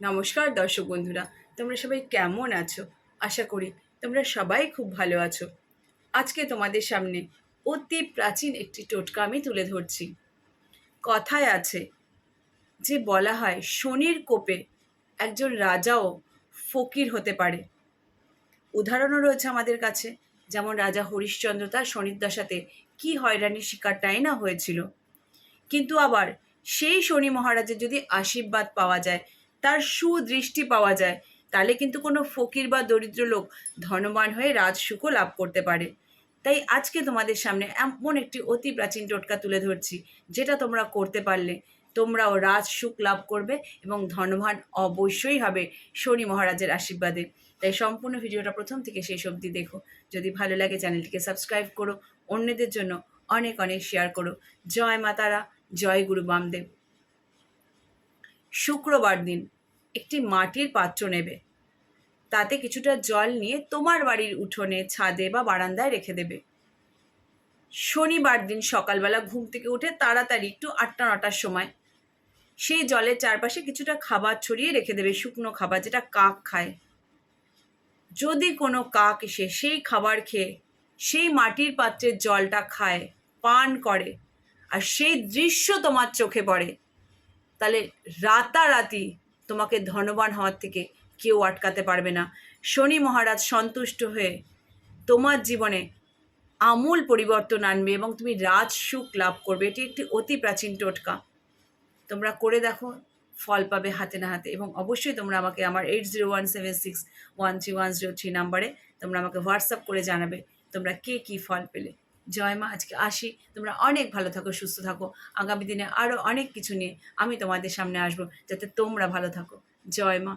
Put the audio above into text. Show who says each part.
Speaker 1: নমস্কার দর্শক বন্ধুরা, তোমরা সবাই কেমন আছো? আশা করি তোমরা সবাই খুব ভালো আছো। আজকে তোমাদের সামনে অতি প্রাচীন একটি টোটকা আমি তুলে ধরছি। কথায় আছে যে বলা হয়, শনির কোপে একজন রাজাও ফকির হতে পারে। উদাহরণও রয়েছে আমাদের কাছে, যেমন রাজা হরিশ্চন্দ্র তার শনির দশাতে কী হয়রানির শিকারটাই না হয়েছিল। কিন্তু আবার সেই শনি মহারাজের যদি আশীর্বাদ পাওয়া যায় তার সুদৃষ্টি পাওয়া যায়। তাহলে কিন্তু কোনো ফকির বা দরিদ্র লোক ধনবান হয়ে রাজসুখও লাভ করতে পারে। তাই আজকে তোমাদের সামনে এমন একটি অতি প্রাচীন টোটকা তুলে ধরছি, যেটা তোমরা করতে পারলে তোমরাও রাজসুখ লাভ করবে এবং ধনবান অবশ্যই হবে শনি মহারাজের আশীর্বাদে। তাই সম্পূর্ণ ভিডিওটা প্রথম থেকে শেষ অবধি দেখো। যদি ভালো লাগে চ্যানেলটিকে সাবস্ক্রাইব করো, অন্যদের জন্য অনেক অনেক শেয়ার করো। জয় মাতারা, জয় গুরু বামদেব। শুক্রবার দিন। একটি মাটির পাত্র নেবে। তাতে কিছুটা জল নিয়ে তোমার বাড়ির উঠোনে, ছাদে বা বারান্দায় রেখে দেবে। শনিবার দিন সকালবেলা ঘুম থেকে উঠে তাড়াতাড়ি একটু আটটা, নটার সময় সেই জলের চারপাশে কিছুটা খাবার ছড়িয়ে রেখে দেবে, শুকনো খাবার যেটা কাক খায়। যদি কোনো কাক এসে সেই খাবার খেয়ে, সেই মাটির পাত্রের জলটা খায়, পান করে আর সেই দৃশ্য তোমার চোখে পড়ে, তাহলে রাতারাতি তোমাকে ধনবান হওয়ার থেকে কেউ আটকাতে পারবে না। শনি মহারাজ সন্তুষ্ট হয়ে তোমার জীবনে আমূল পরিবর্তন আনবে এবং তুমি রাজ সুখ লাভ করবে। এটি একটি অতি প্রাচীন টোটকা। তোমরা করে দেখো, ফল পাবে হাতে না হাতে এবং অবশ্যই তোমরা আমাকে আমার eight zero one seven six one three one zero three নাম্বারে তোমরা আমাকে হোয়াটসঅ্যাপ করে জানাবে তোমরা কে কী ফল পেলে। জয় মা, আজকে আসি। তোমরা অনেক ভালো থাকো, সুস্থ থাকো। আগামী দিনে আরও অনেক কিছু নিয়ে আমি তোমাদের সামনে আসব, যাতে তোমরা ভালো থাকো। জয় মা।